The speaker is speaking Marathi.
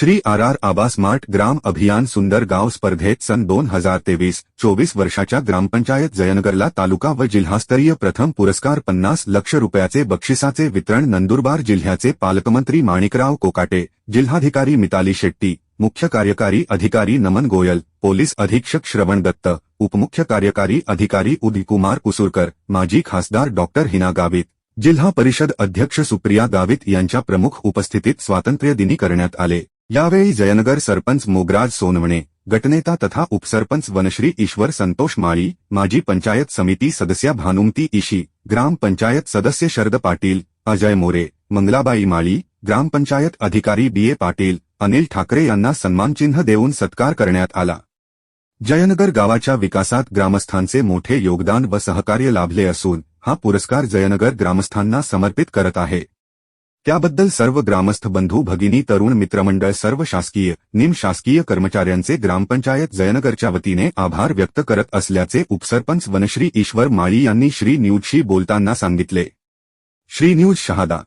Shri R R Aaba smart ग्राम अभियान सुंदर गाव स्पर्धेत सन दोन हजार तेवीस चोवीस वर्षाच्या ग्रामपंचायत जयनगरला तालुका व जिल्हास्तरीय प्रथम पुरस्कार पन्नास लक्ष रुपयाचे बक्षिसाचे वितरण नंदुरबार जिल्ह्याचे पालकमंत्री माणिकराव कोकाटे जिल्हाधिकारी मिताली शेट्टी मुख्य कार्यकारी अधिकारी नमन गोयल पोलीस अधीक्षक श्रवण दत्त उपमुख्य कार्यकारी अधिकारी उदिकुमार कुसुरकर माजी खासदार डॉक्टर हिना गावित. जिल्हा परिषद अध्यक्ष सुप्रिया गावित यांच्या प्रमुख उपस्थितीत स्वातंत्र्य दिनी करण्यात आले. यावेळी जयनगर सरपंच मोगराज सोनवणे गटनेता तथा उपसरपंच वनश्री ईश्वर संतोष माळी माजी पंचायत समिती सदस्या भानुमती इशी ग्रामपंचायत सदस्य शरद पाटील अजय मोरे मंगलाबाई माळी ग्रामपंचायत अधिकारी बी ए पाटील अनिल ठाकरे यांना सन्मानचिन्ह देऊन सत्कार करण्यात आला. जयनगर गावाच्या विकासात ग्रामस्थांचे मोठे योगदान व सहकार्य लाभले असून हा पुरस्कार जयनगर ग्रामस्थांना समर्पित करत आहे. त्याबद्दल सर्व ग्रामस्थ बंधू भगिनी तरुण मित्रमंडळ सर्व शासकीय निमशासकीय कर्मचाऱ्यांचे ग्रामपंचायत जयनगरच्या वतीने आभार व्यक्त करत असल्याचे उपसरपंच वनश्री ईश्वर माळी यांनी श्री न्यूजशी बोलताना सांगितले. श्री न्यूज शहादा.